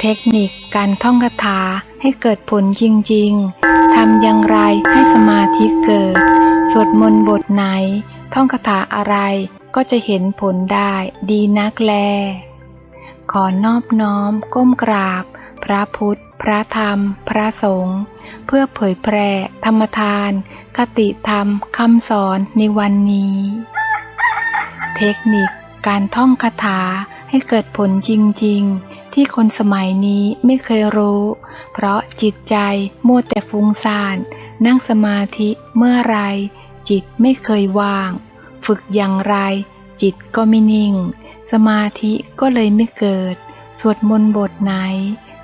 เทคนิคการท่องคาถาให้เกิดผลจริง ๆ ทำอย่างไรให้สมาธิเกิด สวดมนต์บทไหน ท่องคาถาอะไรก็จะเห็นผลได้ดีนักแล ขอนอบน้อมก้มกราบ พระพุทธ พระธรรม พระสงฆ์เพื่อเผยแพร่ธรรมทาน คติธรรมคำสอนในวันนี้ เทคนิคการท่องคาถาให้เกิดผลจริง ๆ ที่คนสมัยนี้ไม่เคยรู้ เพราะจิตใจมัวแต่ฟุ้งซ่าน นั่งสมาธิเมื่อไร จิตไม่เคยว่าง ฝึกอย่างไร จิตก็ไม่นิ่ง สมาธิก็เลยไม่เกิด สวดมนต์บทไหน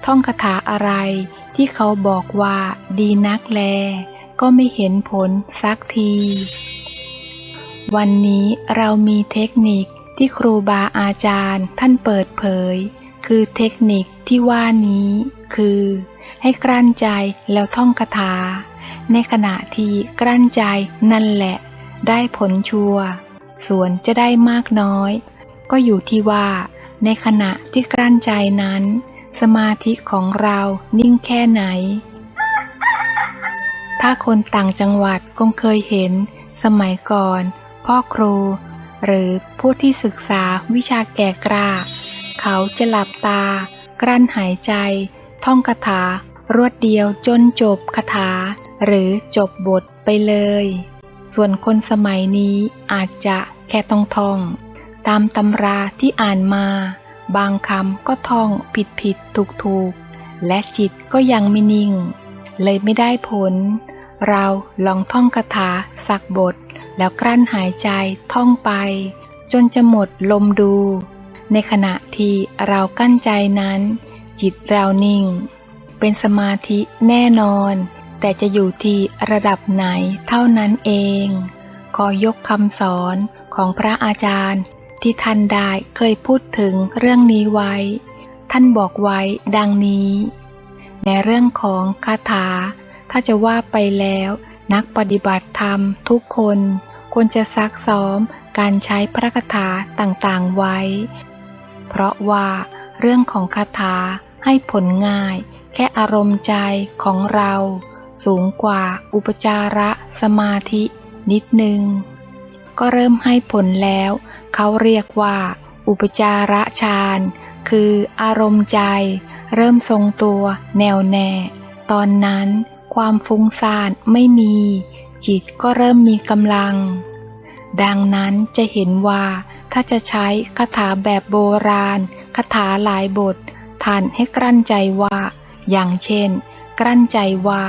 ท่องคาถาอะไร ที่เขาบอกว่าดีนักแล ก็ไม่เห็นผลสักที วันนี้เรามีเทคนิคที่ครูบาอาจารย์ท่านเปิดเผย คือเทคนิคที่ว่านี้คือ ให้กลั้นใจแล้วท่องคาถา ในขณะที่กลั้นใจนั่นแหละ ได้ผลชัวร์ส่วนจะได้มากน้อย ก็อยู่ที่ว่า ในขณะที่กลั้นใจนั้น สมาธิของเรานิ่งแค่ไหน ถ้าคนต่างจังหวัดคงเคยเห็น สมัยก่อน พ่อครู หรือผู้ที่ศึกษาวิชาแก่กล้า เขาจะหลับตา กลั้นหายใจ ท่องคาถารวดเดียวจนจบคาถา หรือจบบทไปเลย ส่วนคนสมัยนี้อาจจะแค่ต้องท่อง ตามตำราที่อ่านมา บางคำก็ท่องผิดผิดถูกถูกและจิตก็ยังไม่นิ่ง เลยไม่ได้ผล เราลองท่องคาถาสักบท แล้วกลั้นหายใจท่องไป จนจะหมดลมดู ในขณะที่เรากั้นใจนั้น จิตเรานิ่ง เป็นสมาธิแน่นอน แต่จะอยู่ที่ระดับไหนเท่านั้นเอง ขอยกคำสอนของพระอาจารย์ ที่ท่านได้เคยพูดถึงเรื่องนี้ไว้ ท่านบอกไว้ดังนี้ ในเรื่องของคาถา ถ้าจะว่าไปแล้วนักปฏิบัติธรรมทุกคนควรจะซักซ้อมการใช้พระคาถาต่างๆไว้ เพราะว่าเรื่องของคาถาให้ผลง่ายแค่อารมณ์ใจของเรา สูงกว่าอุปจาระสมาธิ นิดนึง ก็เริ่มให้ผลแล้ว เขาเรียกว่า อุปจาระฌานคืออารมณ์ใจ เริ่มทรงตัวแน่วแน่ ตอนนั้นความฟุ้งซ่านไม่มี จิตก็เริ่มมีกำลัง ดังนั้นจะเห็นว่า ถ้าจะใช้คาถาแบบโบราณคาถาหลายบท ท่านให้กลั้นใจว่า อย่างเช่น กลั้นใจว่า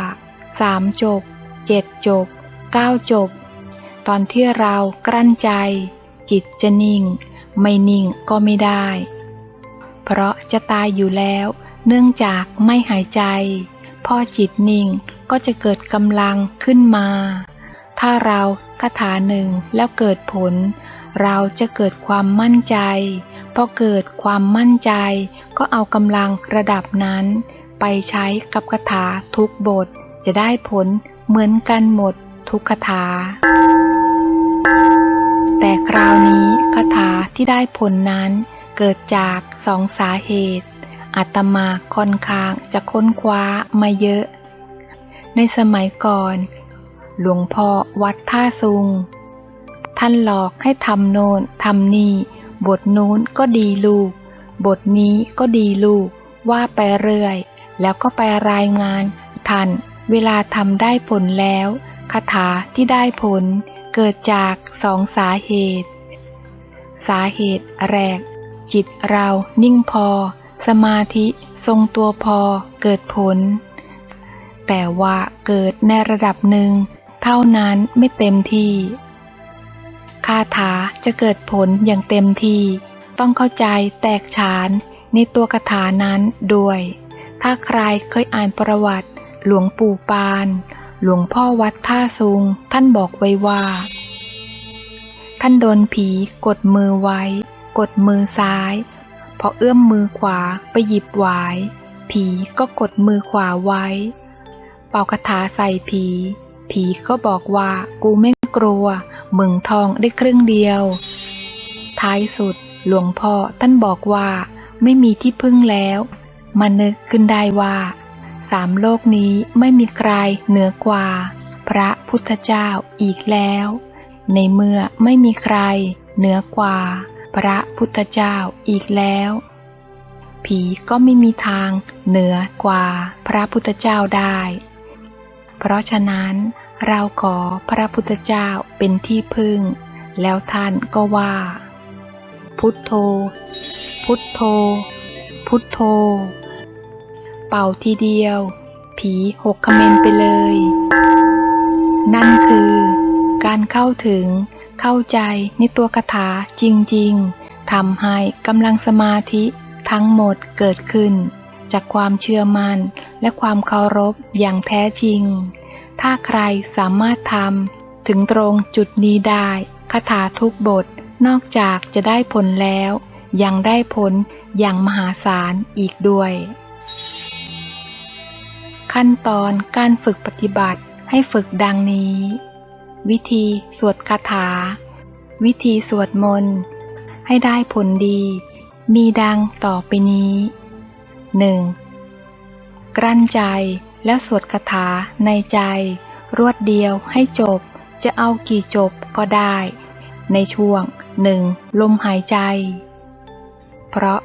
สามจบเจ็ดจบเก้าจบ ตอนที่เรากลั้นใจ จิตจะนิ่ง ไม่นิ่งก็ไม่ได้ เพราะจะตายอยู่แล้ว เนื่องจากไม่หายใจ พอจิตนิ่งก็จะเกิดกำลังขึ้นมา ถ้าเราคาถาหนึ่งแล้วเกิดผล เราจะเกิดความมั่นใจพอเกิดความมั่นใจ ก็เอากำลังระดับนั้น ไปใช้กับคาถาทุกบท จะได้ผลเหมือนกันหมดทุกคาถา แต่คราวนี้คาถาที่ได้ผลนั้น เกิดจากสองสาเหตุอาตมาค่อนข้างจะค้นคว้ามาเยอะ ในสมัยก่อน หลวงพ่อวัดท่าซุง ท่านหลอกให้ทำโน่นทำนี่ บทนู้นก็ดีลูก บทนี้ก็ดีลูก ว่าไปเรื่อย แล้วก็ไปรายงานท่านเวลาทำได้ผลแล้วคาถาที่ได้ผล เกิดจากสองสาเหตุ สาเหตุแรก จิตเรานิ่งพอ สมาธิทรงตัวพอเกิดผล แต่ว่าเกิดในระดับหนึ่ง เท่านั้นไม่เต็มที่ คาถาจะเกิดผลอย่างเต็มที่ ต้องเข้าใจแตกฉานในตัวคาถานั้นด้วย ถ้าใครเคยอ่านประวัติ หลวงปู่ปาน หลวงพ่อวัดท่าซุง ท่านบอกไว้ว่า ท่านโดนผีกดมือไว้ กดมือซ้าย พอเอื้อมมือขวาไปหยิบหวาย ผีก็กดมือขวาไว้ เป่าคาถาใส่ผี ผีก็บอกว่ากูไม่กลัว มึงทองได้ครึ่งเดียว ท้ายสุดหลวงพ่อท่านบอกว่าไม่มีที่พึ่งแล้วมานึกขึ้นได้ว่า สามโลกนี้ไม่มีใครเหนือกว่า พระพุทธเจ้าอีกแล้ว ในเมื่อไม่มีใครเหนือกว่า พระพุทธเจ้าอีกแล้ว ผีก็ไม่มีทางเหนือกว่าพระพุทธเจ้าได้ เพราะฉะนั้นเราขอพระพุทธเจ้าเป็นที่พึ่ง แล้วท่านก็ว่า พุทโธ พุทโธ พุทโธ เป่าทีเดียว ผีหกคเมนไปเลย นั่นคือ การเข้าถึงเข้าใจในตัวคาถาจริง ๆทำให้กำลังสมาธิทั้งหมดเกิดขึ้น จากความเชื่อมั่น และความเคารพอย่างแท้จริง ถ้าใครสามารถทำถึงตรงจุดนี้ได้คาถาทุกบทนอกจากจะได้ผลแล้ว ยังได้ผลอย่างมหาศาลอีกด้วย ขั้นตอนการฝึกปฏิบัติให้ฝึกดังนี้ วิธีสวดคาถา วิธีสวดมนต์ให้ได้ผลดี มีดังต่อไปนี้ 1. กลั้นใจแล้วสวดคาถาในใจ รวดเดียวให้จบ จะเอากี่จบก็ได้ ในช่วงหนึ่งลมหายใจ เพราะ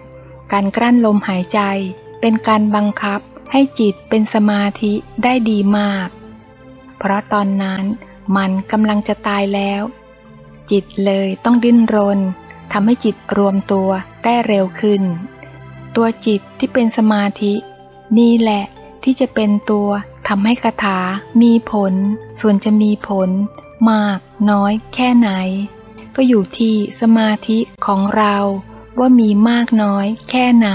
การกลั้นลมหายใจเป็นการบังคับให้จิตเป็นสมาธิได้ดีมาก เพราะตอนนั้นมันกำลังจะตายแล้ว จิตเลยต้องดิ้นรนทำให้จิตรวมตัวได้เร็วขึ้น ตัวจิตที่เป็นสมาธิ นี่แหละที่จะเป็นตัวทำให้คาถามีผล ส่วนจะมีผล มากน้อยแค่ไหน ก็อยู่ที่สมาธิของเราว่ามีมากน้อยแค่ไหน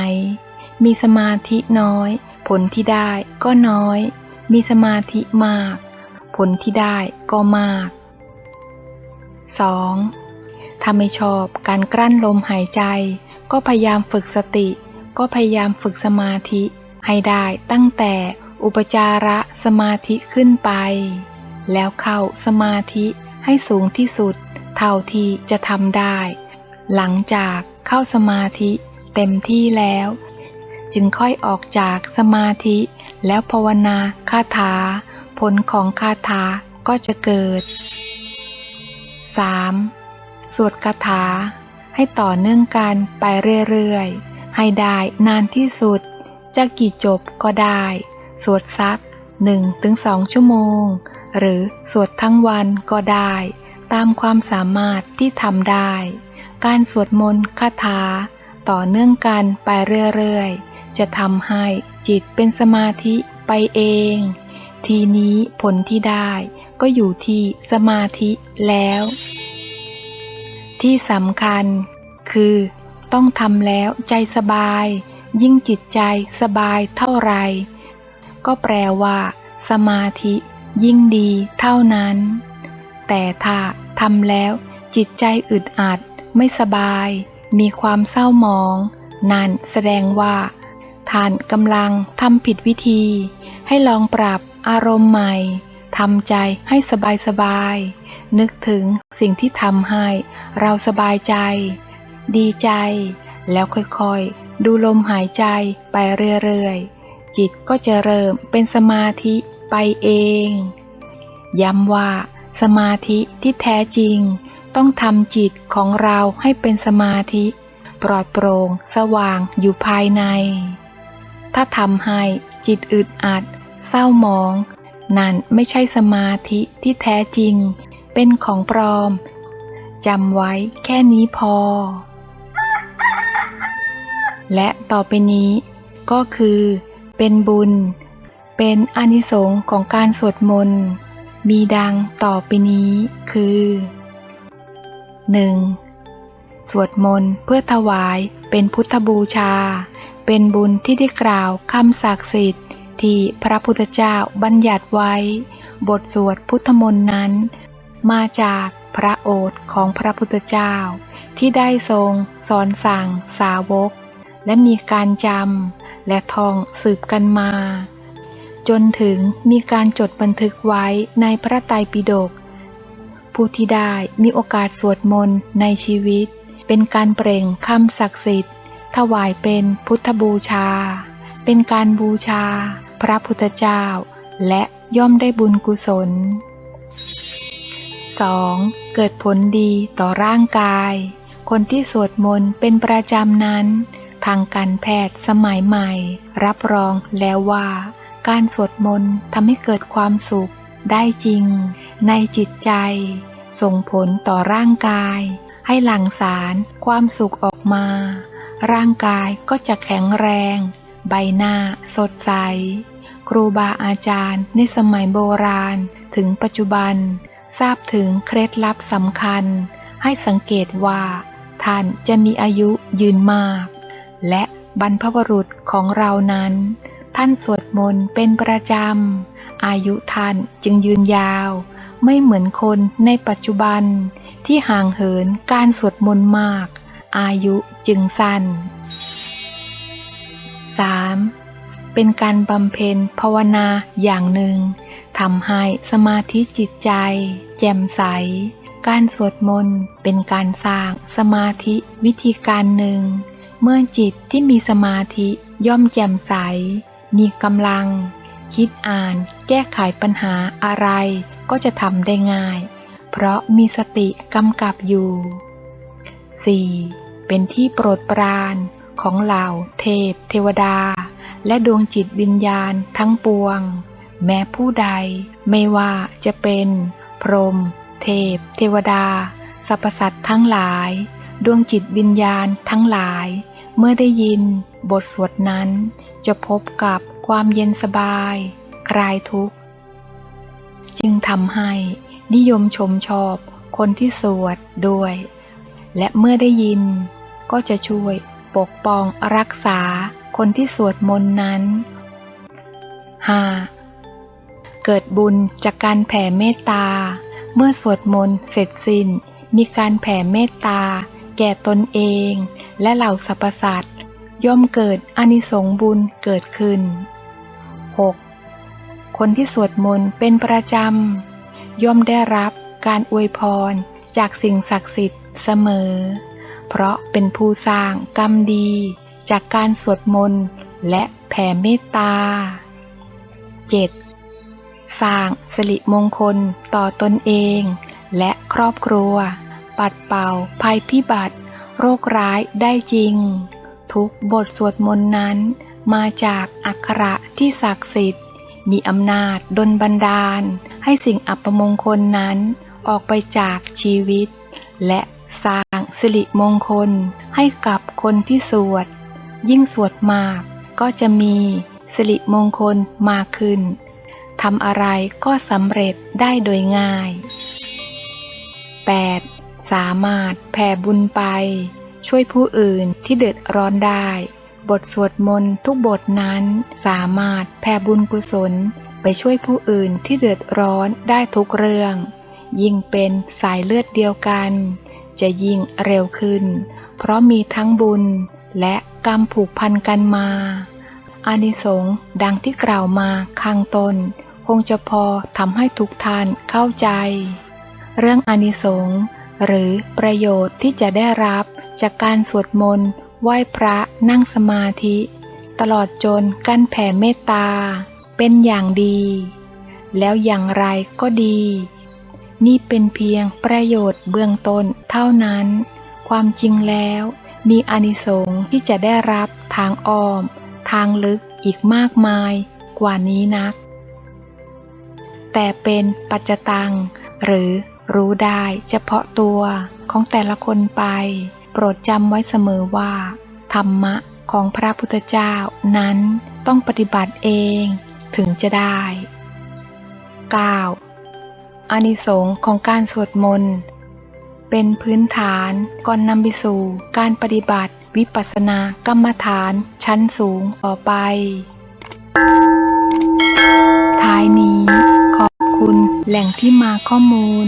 มีสมาธิน้อย ผลที่ได้ก็น้อย มีสมาธิมาก ผลที่ได้ก็มาก 2. ถ้าไม่ชอบการกลั้นลมหายใจ ก็พยายามฝึกสติ ก็พยายามฝึกสมาธิ ให้ได้ตั้งแต่อุปจาระสมาธิขึ้นไป แล้วเข้าสมาธิให้สูงที่สุด เท่าที่จะทำได้ หลังจากเข้าสมาธิเต็มที่แล้ว จึงค่อยออกจากสมาธิแล้วภาวนาคาถา ผลของคาถาก็จะเกิด 3. สวดคาถาให้ต่อเนื่องกันไปเรื่อยๆ ให้ได้นานที่สุด จะกี่จบก็ได้ สวดสักหนึ่งถึงสองชั่วโมง หรือสวดทั้งวันก็ได้ ตามความสามารถที่ทำได้ การสวดมนต์คาถา ต่อเนื่องกันไปเรื่อยๆ จะทำให้จิตเป็นสมาธิไปเอง ทีนี้ผลที่ได้ก็อยู่ที่สมาธิแล้ว ที่สำคัญ คือ ต้องทำแล้วใจสบาย ยิ่งจิตใจสบายเท่าไร ก็แปลว่า สมาธิยิ่งดีเท่านั้น แต่ถ้าทำแล้วจิตใจอึดอัด ไม่สบาย มีความเศร้าหมอง นั่นแสดงว่าท่านกำลังทำผิดวิธี ให้ลองปรับอารมณ์ใหม่ทำใจให้สบายสบาย นึกถึงสิ่งที่ทำให้เราสบายใจ ดีใจ แล้วค่อยๆ ดูลมหายใจไปเรื่อยๆ จิตก็จะเริ่มเป็นสมาธิไปเอง ย้ำว่า สมาธิที่แท้จริง ต้องทำจิตของเราให้เป็นสมาธิ ปลอดโปร่งสว่างอยู่ภายใน ถ้าทำให้จิตอึดอัด เศร้าหมอง นั่นไม่ใช่สมาธิที่แท้จริง เป็นของปลอมจำไว้แค่นี้พอ และต่อไปนี้ก็คือ เป็นบุญ เป็นอนิสงส์ของการสวดมนต์ มีดังต่อไปนี้คือ 1. สวดมนต์เพื่อถวายเป็นพุทธบูชา เป็นบุญที่ได้กล่าวคำศักดิ์สิทธิ์ ที่พระพุทธเจ้าบัญญัติไว้ บทสวดพุทธมนต์นั้น มาจากพระโอษของพระพุทธเจ้า ที่ได้ทรงสอนสั่งสาวก และมีการจำและท่องสืบกันมา จนถึงมีการจดบันทึกไว้ในพระไตรปิฎกผู้ที่ได้มีโอกาสสวดมนต์ในชีวิต เป็นการเปล่งคำศักดิ์สิทธิ์ ถวายเป็นพุทธบูชา เป็นการบูชา พระพุทธเจ้า และย่อมได้บุญกุศล 2. เกิดผลดีต่อร่างกาย คนที่สวดมนต์เป็นประจำนั้น ทางการแพทย์สมัยใหม่ รับรองแล้วว่า การสวดมนต์ทำให้เกิดความสุขได้จริง ในจิตใจ ส่งผลต่อร่างกาย ให้หลั่งสารความสุขออกมา ร่างกายก็จะแข็งแรง ใบหน้าสดใส ครูบาอาจารย์ในสมัยโบราณถึงปัจจุบัน ทราบถึงเคล็ดลับสำคัญ ให้สังเกตว่า ท่านจะมีอายุยืนมาก และบรรพบุรุษของเรานั้น ท่านสวดมนต์เป็นประจำ อายุท่านจึงยืนยาว ไม่เหมือนคนในปัจจุบันที่ห่างเหินการสวดมนต์มาก อายุจึงสั้น 3. เป็นการบำเพ็ญภาวนาอย่างหนึ่งทำให้สมาธิจิตใจ แจ่มใส การสวดมนต์เป็นการสร้างสมาธิวิธีการหนึ่ง เมื่อจิตที่มีสมาธิย่อมแจ่มใส มีกำลัง คิดอ่าน แก้ไขปัญหาอะไร ก็จะทำได้ง่าย เพราะมีสติกำกับอยู่ 4. เป็นที่โปรดปรานของเหล่าเทพ เทวดา และดวงจิตวิญญาณทั้งปวง แม้ผู้ใดไม่ว่าจะเป็น พรหมเทพ เทวดาสรรพสัตว์ทั้งหลาย ดวงจิตวิญญาณทั้งหลาย เมื่อได้ยิน บทสวดนั้น จะพบกับความเย็นสบาย คลายทุกข์ จึงทำให้นิยมชมชอบคนที่สวดด้วย และเมื่อได้ยิน ก็จะช่วยปกป้องรักษาคนที่สวดมนต์นั้น 5. เกิดบุญจากการแผ่เมตตา เมื่อสวดมนต์เสร็จสิ้น มีการแผ่เมตตา แก่ตนเอง และเหล่าสรรพสัตว์ย่อมเกิดอนิสงส์บุญเกิดขึ้น 6. คนที่สวดมนต์เป็นประจำ ย่อมได้รับการอวยพรจากสิ่งศักดิ์สิทธิ์เสมอ เพราะเป็นผู้สร้างกรรมดี จากการสวดมนต์และแผ่เมตตา 7. สร้างสิริมงคลต่อตนเอง และครอบครัว ปัดเป่า ภัยพิบัติ โรคร้ายได้จริง ทุกบทสวดมนต์นั้น มาจากอักขระที่ศักดิ์สิทธิ์ มีอำนาจดลบันดาล ให้สิ่งอัปมงคลนั้นออกไปจากชีวิต และสร้างสิริมงคลให้กับคนที่สวด ยิ่งสวดมากก็จะมีสิริมงคลมากขึ้นทำอะไรก็สำเร็จได้โดยง่าย 8. สามารถแผ่บุญไป ช่วยผู้อื่นที่เดือดร้อนได้ บทสวดมนต์ทุกบทนั้นสามารถแผ่บุญกุศลไปช่วยผู้อื่นที่เดือดร้อนได้ทุกเรื่อง ยิ่งเป็นสายเลือดเดียวกัน จะยิ่งเร็วขึ้น เพราะมีทั้งบุญและกรรมผูกพันกันมา อานิสงส์ดังที่กล่าวมาข้างต้น คงจะพอทำให้ทุกท่านเข้าใจ เรื่องอานิสงส์ หรือประโยชน์ที่จะได้รับจากการสวดมนต์ไหว้พระนั่งสมาธิ ตลอดจนการแผ่เมตตา เป็นอย่างดี แล้วอย่างไรก็ดี นี่เป็นเพียงประโยชน์เบื้องต้นเท่านั้น ความจริงแล้วมีอานิสงส์ที่จะได้รับทางอ้อม ทางลึกอีกมากมายกว่านี้นัก แต่เป็นปัจจตังหรือ รู้ได้เฉพาะตัวของแต่ละคนไป โปรดจำไว้เสมอว่า ธรรมะของพระพุทธเจ้านั้นต้องปฏิบัติเองถึงจะได้ 9. อานิสงส์ของการสวดมนต์เป็นพื้นฐานก่อนนำไปสู่การปฏิบัติวิปัสสนากรรมฐานชั้นสูงต่อไป ท้ายนี้ขอบคุณแหล่งที่มาข้อมูล